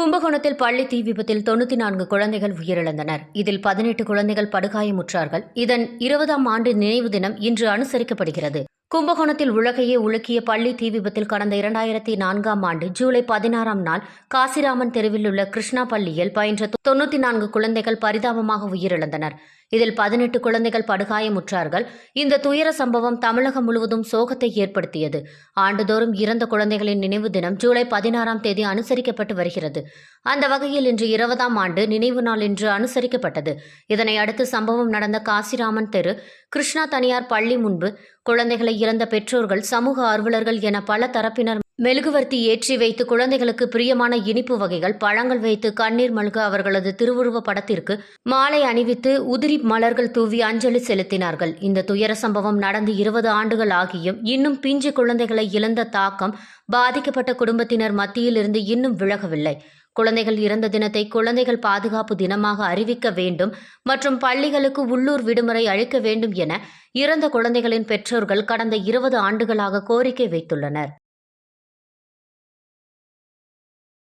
கும்பகோணத்தில் பள்ளி தீ விபத்தில் தொண்ணூற்றி நான்கு குழந்தைகள் உயிரிழந்தனர். இதில் பதினெட்டு குழந்தைகள் படுகாயமுற்றார்கள். இதன் இருபதாம் ஆண்டு நினைவு தினம் இன்று அனுசரிக்கப்படுகிறது. கும்பகோணத்தில் உலகையே உலுக்கிய பள்ளி தீ விபத்தில் கடந்த இரண்டாயிரத்தி நான்காம் ஆண்டு ஜூலை பதினாறாம் நாள் காசிராமன் தெருவில் உள்ள கிருஷ்ணா பள்ளியில் பயின்ற தொண்ணூற்றி நான்கு குழந்தைகள் பரிதாபமாக உயிரிழந்தனர். இதில் பதினெட்டு குழந்தைகள் படுகாயமுற்றார்கள். இந்த துயர சம்பவம் தமிழகம் முழுவதும் சோகத்தை ஏற்படுத்தியது. ஆண்டுதோறும் இறந்த குழந்தைகளின் நினைவு தினம் ஜூலை பதினாறாம் தேதி அனுசரிக்கப்பட்டு வருகிறது. அந்த வகையில் இன்று இருபதாம் ஆண்டு நினைவு நாள் இன்று அனுசரிக்கப்பட்டது. இதனை அடுத்து சம்பவம் நடந்த காசிராமன் தெரு கிருஷ்ணா தனியார் பள்ளி முன்பு குழந்தைகளை இறந்த பெற்றோர்கள் சமூக ஆர்வலர்கள் என பல தரப்பினர் மெழுகுவர்த்தி ஏற்றி வைத்து குழந்தைகளுக்கு பிரியமான இனிப்பு வகைகள் பழங்கள் வைத்து கண்ணீர் மல்க அவர்களது திருவுருவ படத்திற்கு மாலை அணிவித்து உதிரி மலர்கள் தூவி அஞ்சலி செலுத்தினார்கள். இந்த துயர சம்பவம் நடந்து இருபது ஆண்டுகள் ஆகியும் இன்னும் பிஞ்சு குழந்தைகளை இழந்த தாக்கம் பாதிக்கப்பட்ட குடும்பத்தினர் மத்தியில் இருந்து இன்னும் விலகவில்லை. குழந்தைகள் இறந்த தினத்தை குழந்தைகள் பாதுகாப்பு தினமாக அறிவிக்க வேண்டும் மற்றும் பள்ளிகளுக்கு உள்ளூர் விடுமுறை அளிக்க வேண்டும் என இறந்த குழந்தைகளின் பெற்றோர்கள் கடந்த இருபது ஆண்டுகளாக கோரிக்கை வைத்துள்ளனர்.